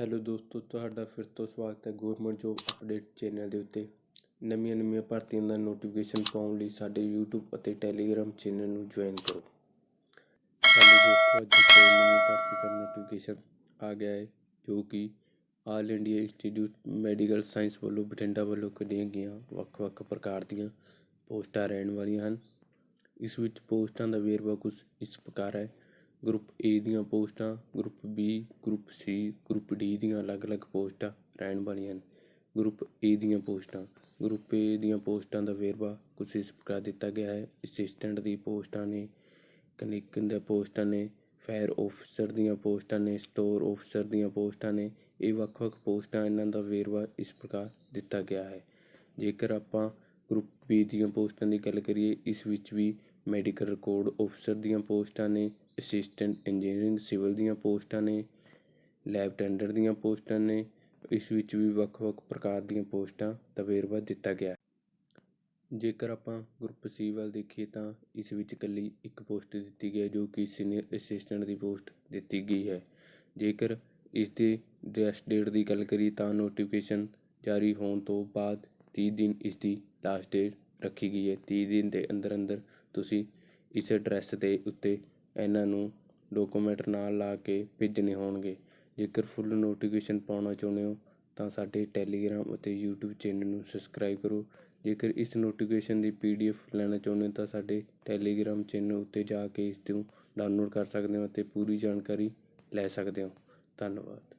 Hello ਦੋਸਤੋ, ਤੁਹਾਡਾ ਫਿਰ ਤੋਂ ਸਵਾਗਤ ਹੈ ਗਵਰਨਮੈਂਟ ਜੋਬ ਅਪਡੇਟ ਚੈਨਲ ਦੇ ਉੱਤੇ। ਨਵੀਆਂ ਨਵੀਆਂ ਭਰਤੀਆਂ ਦਾ ਨੋਟੀਫਿਕੇਸ਼ਨ ਪਾਉਣ ਲਈ ਸਾਡੇ YouTube ਅਤੇ Telegram ਚੈਨਲ ਨੂੰ ਜੁਆਇਨ ਕਰੋ। ਹੈਲੋ ਦੋਸਤੋ, ਅੱਜ ਕੋਈ ਨਵੀਂ ਭਰਤੀ ਦਾ ਨੋਟੀਫਿਕੇਸ਼ਨ ਆ ਗਿਆ ਹੈ, ਜੋ ਕਿ all India institute medical science ਵੱਲੋਂ ਬਠਿੰਡਾ ਵੱਲੋਂ ਕੱਢੀਆਂ ਗਈਆਂ ਵੱਖ-ਵੱਖ ਪ੍ਰਕਾਰ ਦੀਆਂ ਪੋਸਟਾਂ ਰਹਿਣ ਵਾਲੀਆਂ ਹਨ। ਇਸ ਵਿੱਚ ਪੋਸਟਾਂ ਦਾ ਵੇਰਵਾ ਕੁਝ ਇਸ ਪ੍ਰਕਾਰ ਹੈ। ਗਰੁੱਪ ਏ ਦੀਆਂ ਪੋਸਟਾਂ group B group C group D ਦੀਆਂ ਅਲੱਗ-ਅਲੱਗ ਪੋਸਟਾਂ ਰਹਿਣ ਵਾਲੀਆਂ ਹਨ ਗਰੁੱਪ ਏ ਦੀਆਂ ਪੋਸਟਾਂ ਗਰੁੱਪ ਏ ਦੀਆਂ ਪੋਸਟਾਂ ਦਾ ਵੇਰਵਾ ਕੁਝ ਇਸ ਪ੍ਰਕਾਰ ਦਿੱਤਾ ਗਿਆ ਹੈ। ਅਸਿਸਟੈਂਟ ਦੀ ਪੋਸਟਾਂ ਨੇ ਕਨਿਕਨ ਦੀਆਂ ਪੋਸਟਾਂ ਨੇ ਫਾਇਰ ਆਫੀਸਰ ਦੀਆਂ ਪੋਸਟਾਂ ਨੇ ਸਟੋਰ ਆਫੀਸਰ ਦੀਆਂ ਪੋਸਟਾਂ ਨੇ, ਇਹ ਵੱਖ-ਵੱਖ ਪੋਸਟਾਂ ਇਹਨਾਂ ਦਾ ਵੇਰਵਾ ਇਸ ਪ੍ਰਕਾਰ ਦਿੱਤਾ ਗਿਆ ਹੈ। ਜੇਕਰ ਆਪਾਂ ਗਰੁੱਪ ਬੀ ਦੀਆਂ ਪੋਸਟਾਂ ਦੀ ਗੱਲ ਕਰੀਏ, ਇਸ ਵਿੱਚ ਵੀ ਮੈਡੀਕਲ ਰਿਕਾਰਡ ਆਫੀਸਰ ਦੀਆਂ ਪੋਸਟਾਂ ਨੇ ਅਸਿਸਟੈਂਟ ਇੰਜੀਨੀਅਰਿੰਗ ਸਿਵਲ ਦੀਆਂ ਪੋਸਟਾਂ ਨੇ ਲੈਬ ਟੈਂਡਰ ਦੀਆਂ ਪੋਸਟਾਂ ਨੇ, ਇਸ ਵਿੱਚ ਵੀ ਵੱਖ-ਵੱਖ ਪ੍ਰਕਾਰ ਦੀਆਂ ਪੋਸਟਾਂ ਦਾ ਵੇਰਵਾ ਦਿੱਤਾ ਗਿਆ। ਜੇਕਰ ਆਪਾਂ ਗਰੁੱਪ ਸੀ ਵੱਲ ਦੇਖੀਏ ਤਾਂ ਇਸ ਵਿੱਚ ਇਕੱਲੀ ਇੱਕ ਪੋਸਟ ਦਿੱਤੀ ਗਈ ਹੈ, ਜੋ ਕਿ ਸੀਨੀਅਰ ਅਸਿਸਟੈਂਟ ਦੀ ਪੋਸਟ ਦਿੱਤੀ ਗਈ ਹੈ। ਜੇਕਰ ਇਸ ਦੇ ਡੈਸ਼ ਡੇਟ ਦੀ ਗੱਲ ਕਰੀਏ ਤਾਂ ਨੋਟੀਫਿਕੇਸ਼ਨ ਜਾਰੀ ਹੋਣ ਤੋਂ ਬਾਅਦ ਤੀਹ ਦਿਨ ਇਸ ਦੀ ਲਾਸਟ ਡੇਟ ਰੱਖੀ ਗਈ ਹੈ। ਤੀਹ ਦਿਨ ਦੇ ਅੰਦਰ ਅੰਦਰ ਤੁਸੀਂ ਇਸ ਐਡਰੈਸ ਦੇ ਉੱਤੇ ਇਹਨਾਂ ਨੂੰ ਡਾਕੂਮੈਂਟ ਨਾਲ ਲਾ ਕੇ ਭੇਜਣੇ ਹੋਣਗੇ। ਜੇਕਰ ਫੁੱਲ ਨੋਟੀਫਿਕੇਸ਼ਨ ਪਾਉਣਾ ਚਾਹੁੰਦੇ ਹੋ, ਤਾਂ ਸਾਡੇ ਟੈਲੀਗ੍ਰਾਮ ਅਤੇ ਯੂਟਿਊਬ ਚੈਨਲ ਨੂੰ ਸਬਸਕ੍ਰਾਈਬ ਕਰੋ। ਜੇਕਰ ਇਸ ਨੋਟੀਫਿਕੇਸ਼ਨ ਦੀ PDF ਲੈਣਾ ਚਾਹੁੰਦੇ ਹੋ, ਤਾਂ ਸਾਡੇ ਟੈਲੀਗ੍ਰਾਮ ਚੈਨਲ ਉੱਤੇ ਜਾ ਕੇ ਇਸ ਨੂੰ ਡਾਊਨਲੋਡ ਕਰ ਸਕਦੇ ਹੋ ਅਤੇ ਪੂਰੀ ਜਾਣਕਾਰੀ ਲੈ ਸਕਦੇ ਹੋ। ਧੰਨਵਾਦ।